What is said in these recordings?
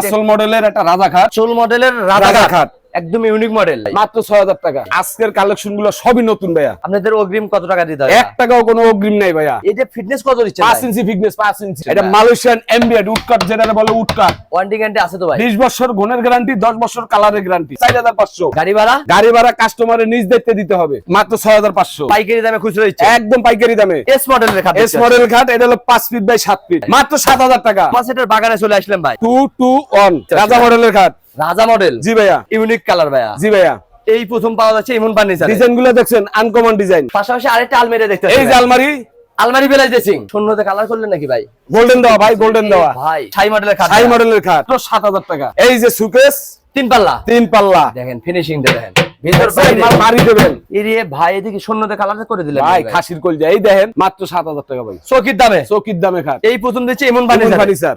আসল মডেলের একটা রাজাঘাট চুল মডেলের রাজাঘাট একদম ইউনিক মডেল মাত্র ছয় হাজার টাকা। আজকের কালেকশনগুলো সবই নতুন ভাইয়া। আপনাদের অগ্রিম কত টাকা দিতে হবে এক টাকাও কোনো অগ্রিম নাই ভাইয়া। এটা ফিটনেস কত দিচ্ছে পাঁচ ইঞ্চি ফিটনেস পাঁচ ইঞ্চি। এটা মালয়েশিয়ান এমবিএড উডকাট যেটা বলে উডকাট ওয়ারেন্টি গ্যারান্টি আছে তো ভাই? বিশ বছর গুণের গ্যারান্টি দশ বছর কালারের গ্যারান্টি চার হাজার পাঁচশো। গাড়ি ভাড়া? গাড়ি ভাড়া কাস্টমারের নিজ দায়িত্বে দিতে হবে। মাত্র ছয় হাজার পাঁচশো। পাইকারি দামে খুচরো দিচ্ছে? একদম পাইকারি দামে। এস মডেলের খাট এস মডেল ঘাট এটা হলো পাঁচ ফিট বাই সাত ফিট মাত্র সাত হাজার টাকা। আমার সেটার বাগানে চলে আসলাম ভাই। টু টু ওয়ান রাজা মডেলের ঘাট রাজা মডেল জি ভাইয়া। ইউনিক কালার ভাইয়া। জি ভাইয়া। এই প্রথম পাওয়া যাচ্ছে এমন ফার্নিচার ডিজাইনগুলো দেখছেন আনকমন ডিজাইন পাশাপাশি আরেকটা আলমারি দেখতে এই যে আলমারি। আলমারি বেলাইজ ড্রেসিং শূন্যতে কালার করলেন নাকি ভাই? গোল্ডেন দেওয়া ভাই গোল্ডেন দেওয়া। ভাই ছাই মডেলের খাট হাই মডেলের খাট। সাত হাজার টাকা। এই যে সুকেস তিন পাল্লা। তিন পাল্লা। দেখেন ফিনিশিং দেখেন। ভিতর দেখছেন? মারি দেবেন। এরিয়ে ভাই এদিকে শূন্যতে কালার করে দিলেন ভাই খাসির কলজা। এই দেখেন মাত্র সাত হাজার টাকা ভাই। চকির দামে? চকির দামে খাট। এই প্রথম দিচ্ছে এমন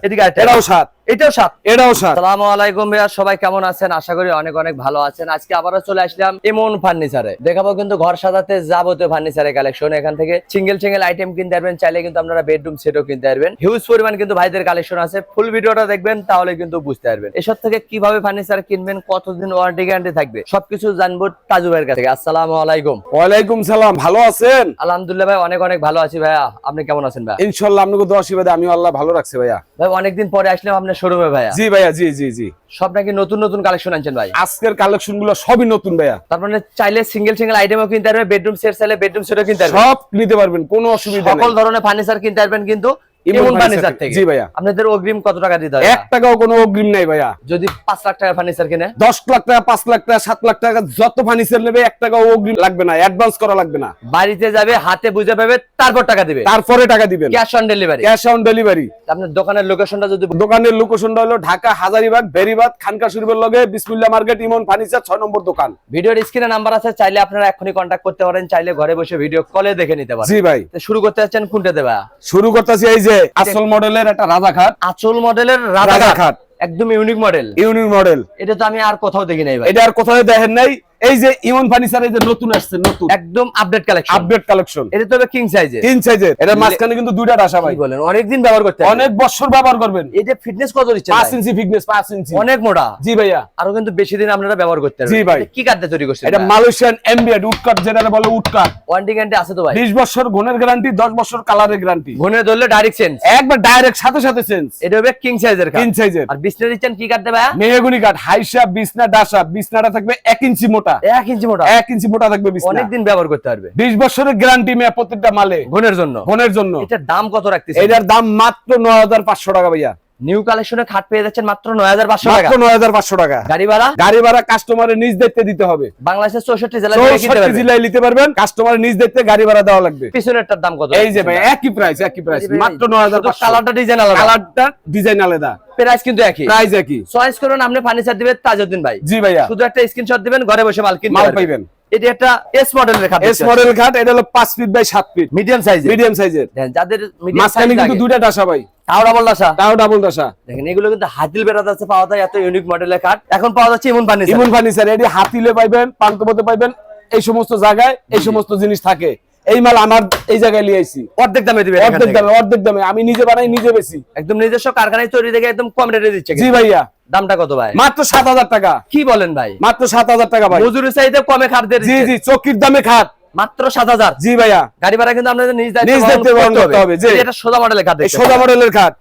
এদিকে এটাও সাত। এটাও সাত। এটাও সাত। আসসালামু আলাইকুম ভাইয়া সবাই কেমন আছেন? আশা করি অনেক অনেক ভালো আছেন। আজকে আবারও চলে আসলাম এমন ফার্নিচারে। দেখাবো কিন্তু ঘর সাজাতে যাবতীয় ফার্নিচারের কালেকশন এখান থেকে সিঙ্গেল সিঙ্গেল আইটেম কিনতে পারবেন চাইলে কিন্তু আপনারা বেডরুম সেটও কিনতে পারবেন। হিউজ পরিমাণ কিন্তু ভাইদের কালেকশন আছে। ফুল ভিডিওটা দেখবেন তাহলে কিন্তু বুঝতে পারবেন। এসব থেকে কীভাবে ফার্নিচার কিনবেন কতদিন ওয়ারেন্টি গ্যারান্টি থাকবে সবকিছু জানব তাজু ভাইয়ের কাছ আসসালামু আলাইকুম। ওয়ালাইকুম সালাম ভালো আছেন? আলহামদুলিল্লাহ ভাই অনেক অনেক ভালো আছি ভাইয়া। আপনি কেমন আছেন ভাই? ইনশাল্লাহ আপনাকে দোয়া আমি আল্লাহ ভালো রাখছে ভাইয়া। ভাই অনেকদিন পরে আসলাম আপনার শোরুমে ভাইয়া? জি ভাইয়া জি জি জি। সব নাকি নতুন নতুন কালেকশন আনছেন ভাই? আজকের কালেকশনগুলো সবই নতুন ভাইয়া। তার মানে চাইলে সিঙ্গেল সিঙ্গেল আইটেমও কিনতে পারবে বেডরুম সেট চাইলে বেডরুম সেটও কিনতে পারবে সব নিতে পারবেন কোনো অসুবিধা সকল ধরনের ফার্নিচার কিনতে পারবেন কিন্তু ইমন ইমন ফার্নিচার ফার্নিচার থেকে। থেকে। জি ভাইয়া। আপনাদের অগ্রিম কত টাকা দিতে হবে এক টাকাও কোনো অগ্রিম নাই ভাইয়া। যদি পাঁচ লাখ টাকার ফার্নিচার কিনে? দশ লাখ টাকা পাঁচ লাখ টাকা সাত লাখ টাকা যত ফার্নিচার নেবে এক টাকাও অগ্রিম লাগবে না অ্যাডভান্স করা লাগবে না। বাড়িতে যাবে হাতে বুঝে পাবে তারপর টাকা দিবে। তারপরে টাকা দিবেন। Cash on delivery cash on delivery আপনার দোকানের লোকেশনটা যদি দোকানের লোকেশনটা হলো ঢাকা হাজারিবাগ বেরিবাগ খানকা শরীফের লগে বিসমিল্লা মার্কেট ইমন ফার্নিচার ছয় নম্বর দোকান। ভিডিওর স্ক্রিনে নাম্বার আছে চাইলে আপনারা এখনই কন্ট্যাক্ট করতে পারেন চাইলে ঘরে বসে ভিডিও কলে দেখে নিতে পারেন। জি ভাই। শুরু করতে যাচ্ছেন কোনটা দেবা? শুরু করতেছি এই যে আসল মডেলের একটা রাজাঘাট আচল মডেলের রাজা রাজা খাট একদম ইউনিক মডেল। Unique model. এটা তো আমি আর কোথাও দেখি নাই এটা আর কোথাও দেখেন নাই। এই যে ইমন ফার্নিচার এই যে নতুন আসছে নতুন। একদম আপডেট কালেকশন আপডেট কালেকশন এটা তো কিং সাইজের তিন সাইজের এটার মাঝখানে কিন্তু দুইটা ডাসা ভাই। কি বলেন অনেকদিন ব্যবহার করতে অনেক বছর ব্যবহার করবেন। এটা ফিটনেস কত দিচ্ছে পাঁচ ভাই? ইঞ্চি ফিটনেস পাঁচ ইঞ্চি। অনেক মোটা। জি ভাইয়া। আরও কিন্তু বেশি দিন আপনারা ব্যবহার করতে পারবেন। জি ভাই। কি কাঠে তৈরি করছেন এটা মালয়েশিয়ান এমবিএড উডকাট যেটা বলে উডকাট ওয়ারেন্টি গ্যারান্টি আছে তো ভাই? বিশ বছর গুণের গ্যারান্টি দশ বছর কালারের গ্যারান্টি ঘনে ধরলে ডাইরেক্ট চেঞ্জ একবার ডাইরেক্ট সাথে সাথে চেঞ্জ এটা হবে কিং সাইজের কাঠ তিন সাইজের আর বিছনা দিচ্ছেন কি কাঠ দেবে মেহগুনি কাঠ হাইসা বিছনা ডাসা বিছনাটা থাকবে এক ইঞ্চি মোটা। এক ইঞ্চি মোটা। এক ইঞ্চি মোটা থাকবে বিছনা। অনেকদিন ব্যবহার করতে পারবে। বিশ বছরের গ্যারান্টি মেয়ে প্রত্যেকটা মালে। ঘনের জন্য। বোনের জন্য। এটার দাম কত রাখতেছে এটার দাম মাত্র নয় হাজার পাঁচশো টাকা ভাইয়া। নিউ কালেকশনে খাট পেয়ে যাচ্ছেন মাত্র নয় হাজার পাঁচশো টাকা। নয় হাজার পাঁচশো টাকা। গাড়ি ভাড়া? গাড়ি ভাড়া কাস্টমারের নিজ দায়িত্বে দিতে হবে। বাংলাদেশের চৌষট্টি জেলা থেকে কিনতে চৌষট্টি পারবে জেলায় নিতে পারবেন কাস্টমারের নিজ দেখতে গাড়ি ভাড়া দেওয়া লাগবে। পিছনেরটার দাম কত? এই যে ভাই একই প্রাইস একই প্রাইস মাত্র নয় হাজার কালারটা ডিজাইন আলাদা। কালারটা ডিজাইন আলাদা। প্রাইস কিন্তু একই। প্রাইস একই। চয়েস করুন আপনি ফার্নিচার দিবেন তাজউদ্দিন ভাই। জি ভাইয়া। শুধু একটা স্ক্রিনশট দিবেন ঘরে বসে মাল কিনতে মাল পাইবেন। এটি একটা এস মডেলের খাট এস মডেল খাট এটা হলো পাঁচ ফিট বাই সাত ফিট মিডিয়াম সাইজ মিডিয়াম সাইজের যাদের মিডিয়াম সাইজ কিন্তু দুইটা ভাই। তাও ডাবল তাও ডাবল দেখেন এগুলো কিন্তু হাতিল বেড়াতে আছে পাওয়া যায় এত ইউনিক মডেলের কাঠ এখন পাওয়া যাচ্ছে এমন ফার্নিচার ইমন ফার্নিচার এটি হাতিলে পাইবেন পান্তপথে পাইবেন এই সমস্ত জায়গায় এই সমস্ত জিনিস থাকে। এই মাল আমার এই জায়গায় নিয়ে আইছি। অর্ধেক দামে দিবে অর্ধেক দামে অর্ধেক দামে। আমি নিজে বানাই নিজে বেশি একদম নিজস্ব কারখানায় তৈরি থেকে একদম কম রেটে দিচ্ছে জি ভাইয়া। দামটা কত ভাই? মাত্র সাত হাজার টাকা। কি বলেন ভাই? মাত্র সাত হাজার টাকা ভাই। মজুরি চাইতে কমে খাট দিয়ে জি জি চকির দামে খাট। মাত্র সাত হাজার। জি ভাইয়া। গাড়ি ভাড়া কিন্তু আপনাদের নিজ দায়িত্বে নিজ বহন দায়িত্বে বহন করতে হবে, এটা সোজা মডেলের খাট সোজা মডেলের খাট।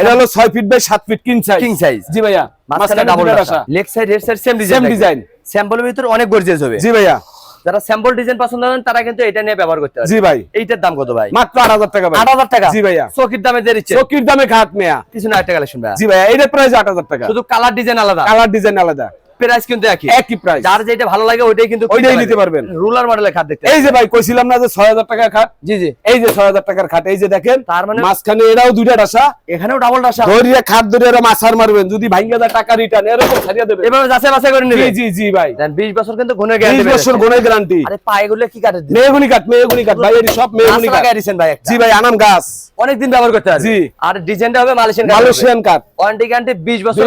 এটা হলো ছয় ফিট বাই সাত feet king size king size জি ভাইয়া মাঝখানে double leg side head side same same design design স্যাম্পলের ভিতরে অনেক গর্জিয়াস হবে। জি ভাইয়া। যারা স্যাম্পল ডিজাইন পছন্দ করেন তারা কিন্তু এটা নিয়ে ব্যবহার করতে পারে জি ভাই। এইটার দাম কত ভাই? মাত্র আট হাজার টাকা ভাই। আট হাজার টাকা? জি ভাইয়া। চকির দামে দেরি দিচ্ছে। চকির দামে খাট মেয়া। না একটা কালেকশন ভাই। জি ভাইয়া এটা প্রাইস আট হাজার টাকা। শুধু কালার ডিজাইন আলাদা। কালার ডিজাইন আলাদা। প্রাইস কিন্তু একই। একই প্রাইস যার যেটা ভালো লাগে ওইটাই কিন্তু ওইটাই নিতে পারবেন। রুলার মডেলের খাট দেখতে এই যে ভাই কইছিলাম না যে ছয় হাজার টাকার খাট? জি জি। এই যে ছয় হাজার টাকার খাট এই যে দেখেন তার মানে মাঝখানে এরাও দুইটা ডাসা। এখানেও ডাবল ডাসা। ধরিয়ে খাট ধরে এরা মাছার মারবেন যদি ভাঙ্গা দেয় টাকা রিটার্ন এরকম ছাড়িয়ে দেবে এভাবে যাচাই বাছাই করে নেবে জি জি ভাই। দেন 20 বছর কিন্তু গুণের গ্যারান্টি বছর গুণের গ্যারান্টি আরে পায়েগুলো কি কাটে দিন? মেয়েগুনি কাঠ মেয়েগুনি কাঠ ভাই এটি সব মেয়েগুনি কাঠ। লাগাই ভাই জি ভাই আনাম গাছ। অনেকদিন ব্যবহার করতে পারবে জি। আর ডিজাইনটা হবে মালয়েশিয়ান মালয়েশিয়ান কাঠ। ওয়ারেন্টি গ্যারান্টি 20 বছর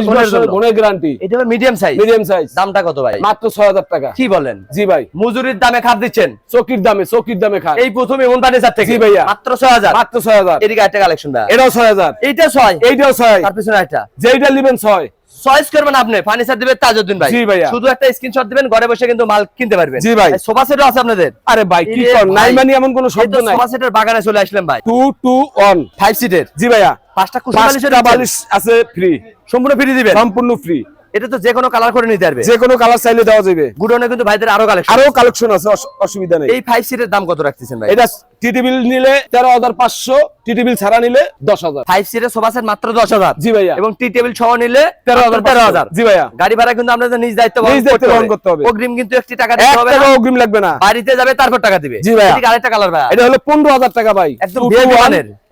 গুণের গ্যারান্টি এটা হবে মিডিয়াম সাইজ মিডিয়াম সাইজ দামটা কত ভাই? মাত্র ছয় হাজার টাকা। কি বলেন? জি ভাই। মজুরির দামে খাট দিচ্ছেন? চকির দামে চকির দামে খাট এই প্রথম এমন ফার্নিচার থেকে? জি ভাইয়া। মাত্র 6000 এদিকে একটা কালেকশন ভাই এটাও ছয় হাজার এইটা 6 এইটাও তার পিছনে একটা যেইটা নিবেন ছয়। চয়েস করবেন আপনি। ফার্নিচার দিবেন তাজউদ্দিন ভাই। জি ভাইয়া। শুধু একটা স্ক্রিনশট দিবেন ঘরে বসে কিন্তু মাল কিনতে পারবেন। জি ভাই। সোফা সেটও আছে আপনাদের। আরে ভাই কি কর নাই মানে এমন কোনো শব্দ নাই। সোফা সেটের বাগানে চলে আসলাম ভাই। টু টু ওয়ান ফাইভ সিটের জি ভাইয়া। পাঁচটা কুশন বালিশ বালিশ আছে ফ্রি সম্পূর্ণ ফ্রি দিবেন। সম্পূর্ণ ফ্রি এটা তো যে কোনো কালার করে নিতে পারবে। যে কোনো কালার চাইলে দেওয়া যাবে। গুডনে কিন্তু ভাইদের আরও কালেকশন আরও কালেকশন আছে অসুবিধা নেই। এই 5 সিটের দাম কত রাখতেছেন ভাই? এটা টিটিবিল নিলে 13500 টিটিবিল ছাড়া নিলে 10000 5 সিটের সোফা সেট মাত্র 10000 জি ভাইয়া। এবং টিটিবিল সহ নিলে 13000 13000 জি ভাইয়া। গাড়ি ভাড়া কিন্তু আপনাদের নিজ দায়িত্ব বহন করতে হবে। অগ্রিম কিন্তু একটি টাকা দিতে হবে না। অগ্রিম লাগবে না। বাড়িতে যাবে তারপর টাকা দিবে। জি ভাইয়া। এটা আরেকটা কালার ভাই। এটা হলো 15000 টাকা ভাই। একদম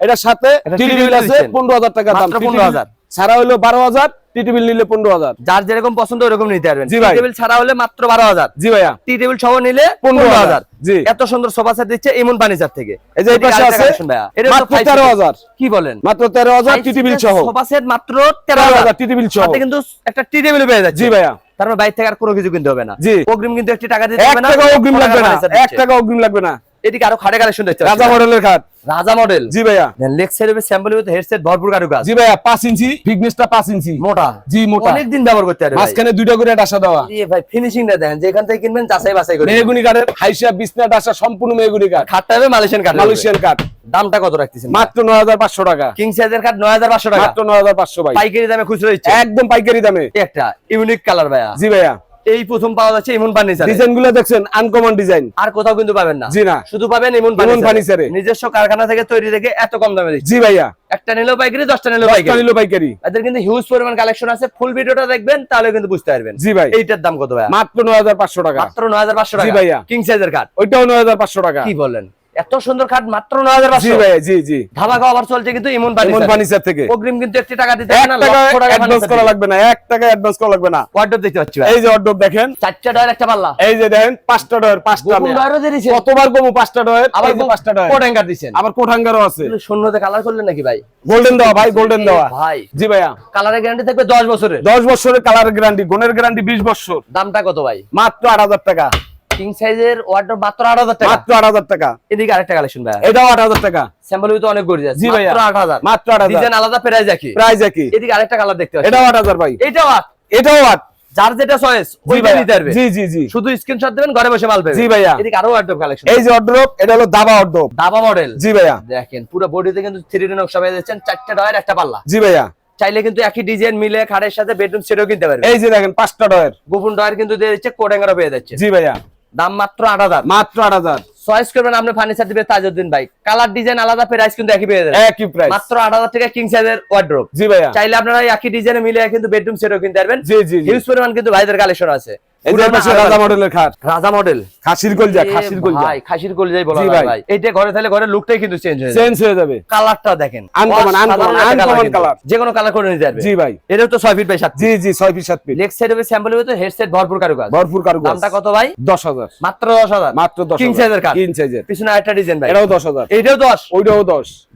এটার সাথে টিটিবিল আছে 15000 টাকা দাম। 15000 ছাড়া হলো 12000 টি নিলে পনেরো হাজার। যার যেরকম পছন্দ ওরকম নিতে পারবেন। ছাড়া হলে মাত্র বারো হাজার। জি ভাইয়া। সহ নিলে পনেরো হাজার। জি। এত সুন্দর সোফা সেট দিচ্ছে এমন থেকে। এই যে এই পাশে আছে মাত্র তেরো হাজার। কি বলেন? মাত্র তেরো হাজার সহ। সোফা সেট মাত্র কিন্তু একটা পেয়ে যাচ্ছে। জি ভাইয়া। তারপর মানে বাইরে থেকে আর কোনো কিছু কিনতে হবে না। জি। অগ্রিম কিন্তু একটি টাকা দিতে হবে না অগ্রিম লাগবে না। এক টাকা অগ্রিম লাগবে না। এদিকে আরও খাটে কালেকশন দেখতে রাজা মডেলের খাট। রাজা মডেল। জি ভাইয়া। লেগ সাইড হবে স্যাম্পল উইথ হেডসেট ভরপুর কারুকাজ। জি ভাইয়া পাঁচ ইঞ্চি ফিটনেসটা পাঁচ ইঞ্চি। মোটা। জি মোটা। অনেক দিন ব্যবহার করতে পারবে ভাই। মাঝখানে দুইটা করে ডাসা দেওয়া। জি ভাই ফিনিশিংটা দেখেন যেখান থেকে কিনবেন যাচাই বাছাই করে কাঠের হাইসা বিছনা ডাসা সম্পূর্ণ মেহগুনি কাঠ। খাটটা হবে মালয়েশিয়ান কাঠ মালয়েশিয়ান কাঠ। দামটা কত রাখতেছেন মাত্র নয় হাজার পাঁচশো টাকা। কিং সাইজের হাজার পাঁচশো টাকা। মাত্র নয় হাজার পাঁচশো ভাই। পাইকারি দামে খুচরো দিচ্ছে। একদম পাইকারি দামে। একটা ইউনিক কালার ভাইয়া। জি ভাইয়া। এই প্রথম পাওয়া যাচ্ছে ইমন ফার্নিচার ডিজাইনগুলো দেখছেন আনকমন ডিজাইন আর কোথাও কিন্তু পাবেন না। জি না। শুধু পাবেন ইমন ফার্নিচার। নিজস্ব কারখানা থেকে তৈরি থেকে এত কম দামে দিচ্ছি। জি ভাইয়া। একটা নিলেও পাইকারি দশটা নিলেও পাইকারি। নিলো পাইকারি। এদের কিন্তু হিউজ পরিমাণ কালেকশন আছে। ফুল ভিডিওটা দেখবেন তাহলে কিন্তু বুঝতে পারবেন। জি ভাই। এইটার দাম কত ভাই মাত্র নয় হাজার পাঁচশো টাকা। মাত্র নয় হাজার পাঁচশো জি টাকা। ভাইয়া। কিং সাইজের কাঠ ওইটাও নয় হাজার পাঁচশো টাকা। কি বলেন এত সুন্দর খাট মাত্র নয় হাজার জি জি জি। ধামাকা অফার চলছে কিন্তু ইমন এমন ফার্নিচার ফার্নিচার থেকে। অগ্রিম কিন্তু একটি টাকা দিতে হবে না লক্ষ টাকা অ্যাডভান্স করা লাগবে না এক টাকা অ্যাডভান্স করা লাগবে না। ওয়ার্ডরোব দেখতে পাচ্ছি এই যে দেখেন। চারটা ডয়ার একটা পাল্লা। এই যে দেখেন পাঁচটা ডয়ের পাঁচটা। কতবার পাঁচটা ডয়ের? আবার পাঁচটা ডয়ের। কোট আবার আছে। শূন্যতে কালার করলেন নাকি ভাই? গোল্ডেন দেওয়া ভাই গোল্ডেন দেওয়া। ভাই। জি ভাইয়া। কালারের গ্যারান্টি থাকবে দশ বছরের। দশ বছরের কালার গ্যারান্টি গুণের গ্যারান্টি বিশ বছর। দামটা কত ভাই? মাত্র আট হাজার টাকা। কিং সাইজের ওয়ার্ডরোব মাত্র আট হাজার টাকা। মাত্র আট হাজার টাকা। এদিকে আরেকটা কালেকশন ভাই এটাও আট হাজার টাকা। স্যাম্পল তো অনেক জি। মাত্র আট হাজার। মাত্র আট হাজার। ডিজাইন আলাদা প্রাইস একই। প্রাইস একই। এদিকে আরেকটা কালার দেখতে পাচ্ছি। এটাও আট হাজার ভাই। এটাও যার যেটা চয়েস ওইটা নিতে পারবে। জি জি জি। শুধু স্ক্রিনশট দেবেন ঘরে বসে মাল পাবে জি ভাইয়া। এদিকে আরও কালেকশন এই যে এটা হলো দাবা অর্ডব দাবা মডেল জি ভাইয়া। দেখেন পুরো বডিতে কিন্তু থ্রি ডি নকশা পেয়ে যাচ্ছেন চারটা ডয়ের একটা পাল্লা। জি ভাইয়া। চাইলে কিন্তু একই ডিজাইন মিলে খাটের সাথে বেডরুম সেটও কিনতে পারবে এই যে দেখেন পাঁচটা ডয়ের গোপন ডয়ের কিন্তু দিয়ে দিচ্ছে কোডেঙ্গারও পেয়ে যাচ্ছে। জি ভাইয়া। দাম মাত্র আট হাজার। মাত্র আট হাজার। চয়েস করবেন আপনি ফার্নিচার দিবে তাজউদ্দিন ভাই। কালার ডিজাইন আলাদা প্রাইস কিন্তু একই পেয়ে যাবেন। একই প্রাইস মাত্র আট হাজার টাকা কিং সাইজের ওয়ার্ড্রোব জি ভাইয়া। চাইলে আপনারা একই ডিজাইনে মিলে কিন্তু বেডরুম সেটও কিনতে পারবেন। জি জি জি। হিউজ পরিমাণ কিন্তু ভাইদের কালেকশন আছে। রাজা মডেলের খাট। রাজা মডেল। খাসির কলজা খাসির কলজা। ভাই খাসির কলজাই বলা ভাই। ভাই। ঘরে থাকলে ঘরের লুকটাই কিন্তু চেঞ্জ হয়ে চেঞ্জ হয়ে যাবে। কালারটা দেখেন। Uncommon, অসাধারণ uncommon, একটা colour uncommon কিন্তু। colour। যে কোনো কালার করে নিতে পারবে। জি ভাই। এটাও তো ছয় ফিট বাই সাত জি জি ছয় পিস সাত পিস লেগ সাইড হবে স্যাম্পল হবে তো হেডসেট ভরপুর কারুকাজ। ভরপুর দামটা কত ভাই? দশ হাজার। মাত্র দশ হাজার। মাত্র দশ কিং সাইজের কাঠ কিং সাইজের পিছনে একটা ডিজাইন ভাই। এটাও ওইটাও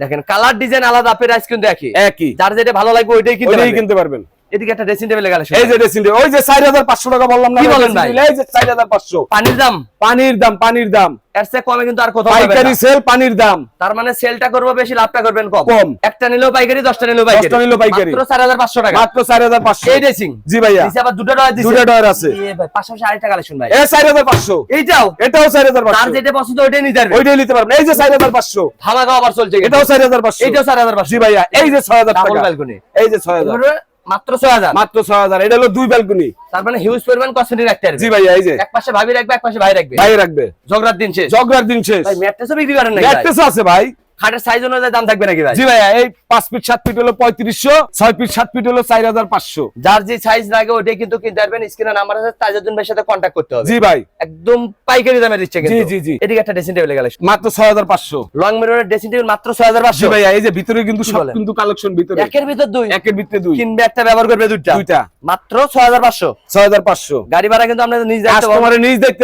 দেখেন কালার ডিজাইন আলাদা প্রাইস কিন্তু একই। একই। যার যেটা ভালো লাগবে ওইটাই কিনতে পারবেন। এদিকে একটা ড্রেসিং টেবিল কালেকশন এই যে ড্রেসিং টেবিল ওই যে চার হাজার পাঁচশো টাকা বললাম না কি বলেন ভাই? এই যে চার হাজার পাঁচশো। পানির দাম? পানির দাম পানির দাম। এর চেয়ে কমে কিন্তু আর কোথাও পাবেন পাইকারি সেল পানির দাম। তার মানে সেলটা করব বেশি লাভটা করবেন কম। কম। একটা নিলেও পাইকারি দশটা নিলেও পাইকারি। দশটা নিলেও পাইকারি। মাত্র চার হাজার পাঁচশো টাকা। মাত্র চার হাজার পাঁচশো। এই ড্রেসিং জি ভাইয়া। নিচে আবার দুটো ডয়ার দিছে। দুটা ডয়ার আছে। এ ভাই পাশাপাশি আরেকটা কালেকশন ভাই। এ চার হাজার পাঁচশো। এইটাও? এটাও চার হাজার তার পাঁচশো যেটা পছন্দ ওইটাই নিতে পারবে। ওইটাই নিতে পারবেন। এই যে চার হাজার পাঁচশো। ধামাকা আবার চলছে এটাও চার হাজার পাঁচশো। এইটাও চার হাজার পাঁচশো। জি ভাইয়া এই যে ছয় হাজার ডাবল টাকা। ব্যালকনি এই যে ছয় হাজার মাত্র ছয় হাজার? মাত্র ছয় হাজার। এটা হলো দুই ব্যালকনি তার মানে হিউজ পরিমাণ কসমেটিক রাখতে পারবে। জি এই যে। এক পাশে ভাবি রাখবে এক পাশে ভাই রাখবে। ভাই রাখবে। দিন শেষ। জগরার দিন শেষ। ভাই ম্যাট্রেসও বিক্রি করেন নাকি ম্যাট্রেস আছে ভাই। খাটের সাইজ অনুযায়ী দাম থাকবে নাকি ভাই? জি এই পাঁচ ফিট সাত ফিট হলো পঁয়ত্রিশশো ছয় ফিট সাত ফিট হলো চার হাজার পাঁচশো। যার যে সাইজ লাগে ওইটাই কিন্তু কিনতে পারবেন। স্ক্রিনে নাম্বার আছে তাজউদ্দিন ভাইয়ের সাথে কন্ট্যাক্ট করতে হবে। জি ভাই। একদম পাইকারি দামে দিচ্ছে কিন্তু। জি, জি। এদিকে একটা ড্রেসিং টেবিল গেলে। মাত্র ছয় হাজার পাঁচশো। লং মিররের ড্রেসিং টেবিল মাত্র ছয় হাজার জি পাঁচশো ভাইয়া এই যে ভিতরে কিন্তু সব কিন্তু কালেকশন ভিতরে। একের ভিতর দুই। একের ভিতরে দুই। কিনবে একটা ব্যবহার করবে দুইটা। দুইটা। মাত্র ছয় হাজার পাঁচশো। ছয় হাজার পাঁচশো। গাড়ি ভাড়া কিন্তু আপনাদের নিজ বহন- কাস্টমারের নিজ দেখতে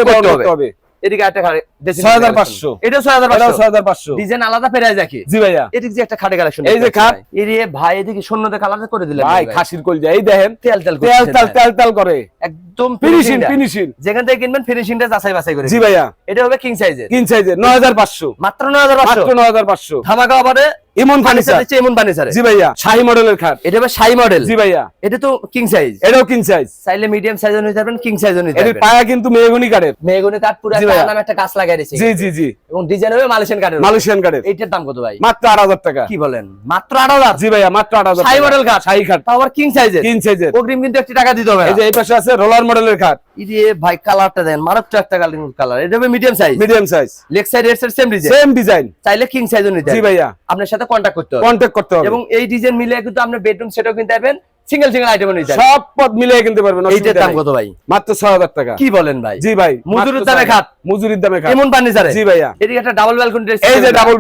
হবে। এদিকে একটা খাটে 6500 এটা ছয় হাজার এটাও পাঁচশো। ছয় হাজার পাঁচশো। ডিজাইন আলাদা পেরাই দেখি। জি ভাইয়া। এদিক যে একটা খাটে কালেকশন এই যে খাট। এরিয়ে ভাই এদিকে শূন্যতে কালার করে দিলেন ভাই খাসির কল এই দেখেন তেল তেল তেল তেল তেল তেল করে। একদম ফিনিশিং ফিনিশিং যেখান থেকে কিনবেন ফিনিশিংটা যাচাই বাছাই করে জি ভাইয়া। এটা হবে কিং সাইজের কিং সাইজে নয় হাজার পাঁচশো। মাত্র নয় হাজার পাঁচশো। মাত্র নয় হাজার পাঁচশো। ধামাকা অফারে ইমন ফার্নিচার দিচ্ছে এমন ফার্নিচারে জি ভাইয়া। শাহী মডেলের খাট। এটা হবে সাই মডেল জি ভাইয়া। এটা তো কিং সাইজ এটাও কিং সাইজ চাইলে মিডিয়াম সাইজও নিতে পারবেন কিং সাইজও নিতে এর পায়া কিন্তু মেহগনি কাঠের। মেহগনি কাঠ পুরো একটা একটা গাছ লাগাই দিয়েছে। জি জি জি। এবং ডিজাইন হবে মালয়েশিয়ান কাঠের মালয়েশিয়ান কাঠের। এইটার দাম কত ভাই? মাত্র আট হাজার টাকা। কি বলেন? মাত্র আট হাজার? জি ভাইয়া মাত্র আট হাজার শাহী মডেল কাঠ। শাহী খাট তাও আবার কিং সাইজের কিং সাইজের অগ্রিম কিন্তু একটি টাকা দিতে হবে এই যে এই পাশে আছে রোলার মডেলের খাট। ইরে ভাই কালারটা দেন। মারাত্মক একটা কালার কালার এটা হবে medium size medium size leg side এর সেম ডিজাইন সেম ডিজাইন চাইলে কিং সাইজও নিতে জি ভাইয়া। আপনার সাথে কন্টাক্ট করতে হবে। কন্ট্যাক্ট করতে হবে। এবং এই ডিজাইন মিলে কিন্তু আপনি বেডরুম সেটও কিনতে পারবেন সিঙ্গেল সিঙ্গেল আইটেমও নিতে সব পদ মিলিয়ে কিনতে পারবেন এইটার দাম কত ভাই? মাত্র ছয় হাজার টাকা। কি বলেন ভাই? জি ভাই মজুরির দামে। মজুরির দামে এমন জি ভাইয়া। এদিকে একটা ডাবল ব্যালকনি এই যে ডাবল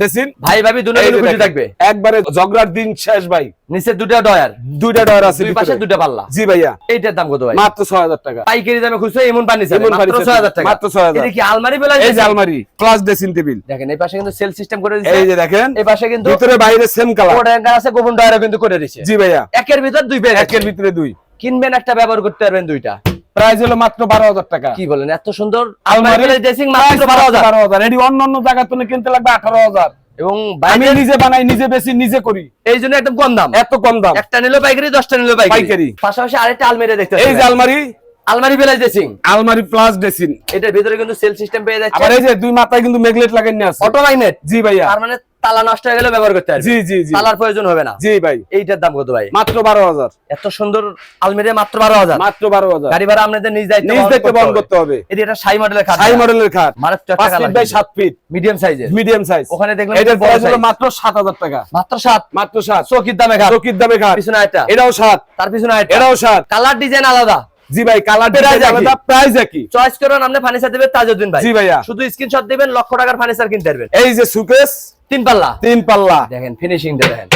ড্রেসিং ভাই ভাবি খুশি থাকবে। একবারে ঝগড়ার দিন শেষ ভাই। নিচে দুটো ডয়ার। দুইটা ডয়ার আছে দুই পাশে। দুটো পাল্লা। জি ভাইয়া। এইটার দাম কত ভাই? মাত্র ছয় হাজার টাকা। পাইকারি দামে খুচরো এমন এমন মাত্র 6000 টাকা। মাত্র 6000 এটা কি আলমারি বেলা এই যে আলমারি ড্রেসিং টেবিল। দেখেন এই পাশে কিন্তু সেল সিস্টেম করে দিয়েছে। এই যে দেখেন এই পাশে কিন্তু ভিতরে বাইরে সেম কালার কোড আছে গোপন ডয়ারও কিন্তু করে দিয়েছে। জি ভাইয়া। একের ভিতর দুই একের ভিতরে দুই। কিনবেন একটা ব্যবহার করতে পারবেন দুইটা। প্রাইস হলো মাত্র বারো হাজার টাকা। কি বলেন এত সুন্দর? আলমারি ড্রেসিং মাত্র বারো হাজার। বারো হাজার। এটি অন্য অন্য জায়গা থেকে কিনতে লাগবে আঠারো হাজার। এবং আমি নিজে বানাই নিজে বেশি নিজে করি। এই জন্য একদম কম দাম। এত কম দাম। একটা নিলো পাইকারি দশটা নিলো পাইকারি। পাশাপাশি আরেকটা আলমারি দেখতে এই যে। আলমারি। আলমারি প্লাস ড্রেসিং। আলমারি প্লাস ড্রেসিং এটার ভিতরে কিন্তু সেল সিস্টেম পেয়ে যাচ্ছে। আর এই যে দুই মাথায় কিন্তু মেগলেট লাগাই আছে অটো ম্যাগনেট জি ভাইয়া। তার মানে তালা নষ্ট হয়ে গেলে ব্যবহার করতে পারবে। জি জি জি। তালার প্রয়োজন হবে না। জি ভাই। এইটার দাম কত ভাই? মাত্র বারো হাজার। এত সুন্দর আলমারি মাত্র বারো হাজার। মাত্র বারো হাজার। গাড়ি ভাড়া আপনাদের নিজ দায়িত্ব নিজ দেখতে বহন করতে হবে। এটি একটা সাই মডেলের খাট হাই মডেলের খাট। মারাত্মক পাঁচ একটা ফিট বাই সাত ফিট মিডিয়াম সাইজের। মিডিয়াম সাইজ ওখানে দেখলাম বড় প্রাইস হলো মাত্র সাত হাজার টাকা। মাত্র সাত। মাত্র সাত। চৌকির দামে খাট। চকির দামে খাট। পিছনে একটা এটাও সাত। তার পিছনে একটা এটাও সাত। কালার ডিজাইন আলাদা। জি ভাই কালার আলাদা প্রাইস একই। চয়েস করুন আপনি ফার্নিচার দেবেন তাজউদ্দিন ভাই। জি ভাইয়া। শুধু স্ক্রিনশট দিবেন লক্ষ টাকার ফার্নিচার কিনতে পারবেন। এই যে সুকেস তিন পাল্লা। তিন পাল্লা। দেখেন ফিনিশিং দেখেন।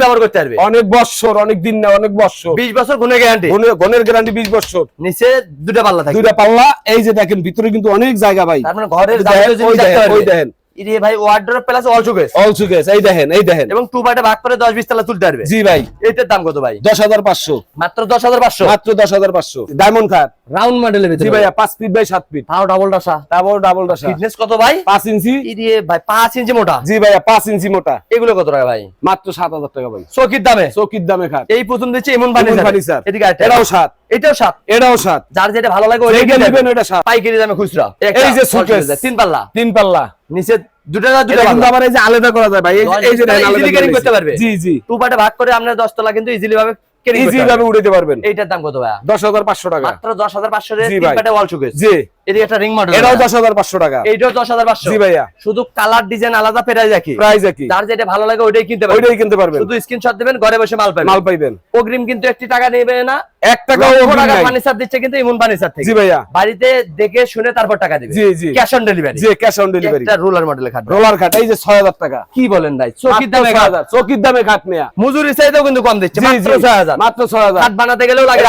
ব্যবহার করতে পারবে। অনেক বছর অনেক দিন না অনেক বছর। বিশ বছর গ্যারান্টি গ্যারান্টি 20 বছর। নিচে দুটা পাল্লা থাকে। দুইটা পাল্লা। এই যে দেখেন ভিতরে কিন্তু অনেক জায়গা ভাই। মানে ঘরের দেখেন, ইরে ভাই wardrobe plus all showcase all showcase এই দেখেন এই দেখেন। এবং টু ভাগ করে দশ বিশ তলা তুলতে পারবে জি ভাই। এটার দাম কত ভাই? দশ হাজার পাঁচশো। মাত্র দশ হাজার পাঁচশো? মাত্র দশ হাজার পাঁচশো। ডায়মন্ড খাট রাউন্ড মডেলের জি ভিতরে ভাইয়া পাঁচ ফিট বাই সাত ফিট তাও ডাবল ডাসা তারপর ডাবল ডাসা ফিটনেস কত ভাই? পাঁচ ইঞ্চি। ইরে ভাই পাঁচ ইঞ্চি মোটা। জি ভাইয়া পাঁচ ইঞ্চি মোটা। এগুলো কত টাকা ভাই? মাত্র সাত হাজার টাকা ভাই। চৌকির দামে? চৌকির দামে খাট এই প্রথম দিচ্ছে এমন ফার্নিচার। এদিকে। এটাও সাত। এটাও সাত। এটাও সাত। যার যেটা ভালো লাগে কিনতে নেবেন। ওটা সাত। পাইকারি দামে খুচরা। এই যে তিন পাল্লা। তিন পাল্লা। নিচে দুটো না দুটো কিন্তু পাল্লা এই যে আলাদা করা যায় ভাই এই যে-। করতে পারবে। জি জি। টু পার্টে ভাগ করে তলা কিন্তু ইজিলি ভাবে করতে ভাবে পারবেন। এইটার দাম কত টাকা। মাত্র দশ হাজার পাঁচশো জি তিন ভাই। পার্টে ওয়াল শোকেস জি। এদিকে একটা রিং মডেল এটাও দশ হাজার পাঁচশো টাকা। এইটাও দশ হাজার পাঁচশো। জি ভাইয়া। শুধু কালার ডিজাইন আলাদা পেরাই রাখি প্রাইস একই। যার যেটা ভালো লাগে ওইটাই কিনতে পারবে ওইটাই কিনতে পারবেন। শুধু স্ক্রিনশট দিবেন ঘরে বসে মাল পাবেন। মাল পাইবেন। অগ্রিম কিন্তু একটি টাকা নেবে না। এক টাকাও অগ্রিম টাকার ফার্নিচার দিচ্ছে কিন্তু ইমন ফার্নিচার থেকে। জি ভাইয়া। বাড়িতে দেখে শুনে তারপর টাকা দিবে। জি জি। ক্যাশ অন ডেলিভারি জি ক্যাশ অন ডেলিভারি একটা রুলার মডেলের খাট। রোলার খাট এই যে ছয় হাজার টাকা। কি বলেন ভাই? চকির দামে চকির দামে খাট নেয়া। মজুরি চাইতেও কিন্তু কম দিচ্ছে। মাত্র খাট বানাতে গেলেও লাগে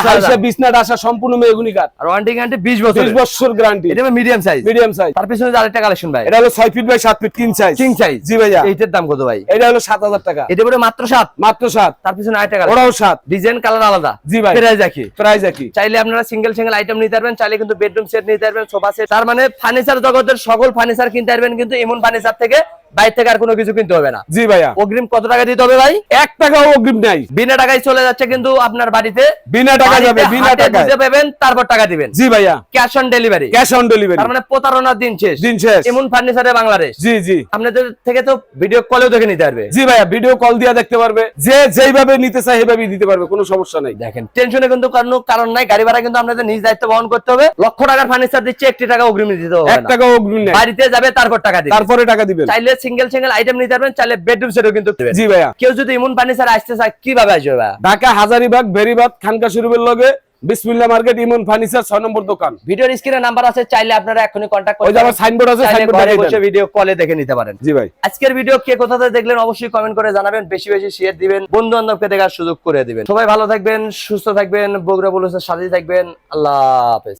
বিছনাট আসা সম্পূর্ণ মেগুনি আর গ্যারান্টি বছর ত্রিশ বছর গ্যারান্টি এটা মিডিয়াম সাইজ মিডিয়াম সাইজ তার পিছনে আরেকটা কালেকশন ভাই। এটা হলো ছয় ফিট বাই সাত feet king size king size জি ভাইয়া। এইটার দাম কত ভাই? এটা হলো সাত হাজার টাকা। এটা পরে মাত্র সাত। মাত্র সাত। তার পিছনে আরেকটা ওরাও ডিজাইন কালার আলাদা। জি ভাই। প্রাইস দেখি প্রাইস একই। চাইলে আপনারা সিঙ্গেল সিঙ্গেল আইটেম নিতে পারবেন চাইলে কিন্তু বেডরুম সেট নিতে পারবেন সোফা সেট তার মানে ফার্নিচার জগতের সকল ফার্নিচার কিনতে পারবেন কিন্তু এমন ফার্নিচার থেকে বাইরে থেকে আর কোনো কিছু কিনতে হবে না। জি ভাইয়া। অগ্রিম কত টাকা দিতে হবে ভাই? এক টাকাও অগ্রিম নাই। বিনা টাকায় চলে যাচ্ছে কিন্তু আপনার বাড়িতে। বিনা টাকা যাবে বিনা বুঝে পাবেন তারপর টাকা দিবেন। জি ভাইয়া। Cash on delivery. Cash on delivery. তার মানে প্রতারণার দিন শেষ। দিন শেষ। এমন ফার্নিচারে বাংলাদেশ। জি জি। আপনাদের থেকে তো ভিডিও কলেও দেখে নিতে পারবে। জি ভাইয়া ভিডিও কল দিয়া দেখতে পারবে। যে যেইভাবে নিতে চায় সেইভাবেই দিতে পারবে কোনো সমস্যা নাই। দেখেন টেনশনে কিন্তু কোনো কারণ নাই। গাড়ি ভাড়া কিন্তু আপনাদের নিজ দায়িত্ব বহন করতে হবে। লক্ষ টাকার ফার্নিচার দিচ্ছে একটি টাকা অগ্রিম দিতে হবে এক না। টাকাও অগ্রিম নাই। বাড়িতে যাবে তারপর টাকা দিবে তারপরে টাকা দিবেন। চাইলে সিঙ্গেল সিঙ্গেল আইটেম নিতে পারবেন চাইলে বেডরুম সেটও কিন্তু জি ভাইয়া। কেউ যদি ইমন ফার্নিচার আসতে চায় কীভাবে আসবে ভাইয়া? ঢাকা হাজারিবাগ বেরিবাগ খানকা শরীফের লগে বিসমিল্লাহ মার্কেট ইমন ফার্নিচার নম্বর দোকান। ভিডিওর স্ক্রিনে নাম্বার আছে চাইলে আপনারা এখনই কন্ট্যাক্ট ওই করতে যে আমার সাইনবোর্ড আছে সাইনবোর্ড বসে ভিডিও কলে দেখে নিতে পারেন। জি ভাই। আজকের ভিডিও কে কোথা থেকে দেখলেন অবশ্যই কমেন্ট করে জানাবেন বেশি বেশি শেয়ার দিবেন বন্ধু বান্ধবকে দেখার সুযোগ করে দিবেন। সবাই ভালো থাকবেন সুস্থ থাকবেন বগুড়া বলুসের সাথে থাকবেন আল্লাহ হাফেজ।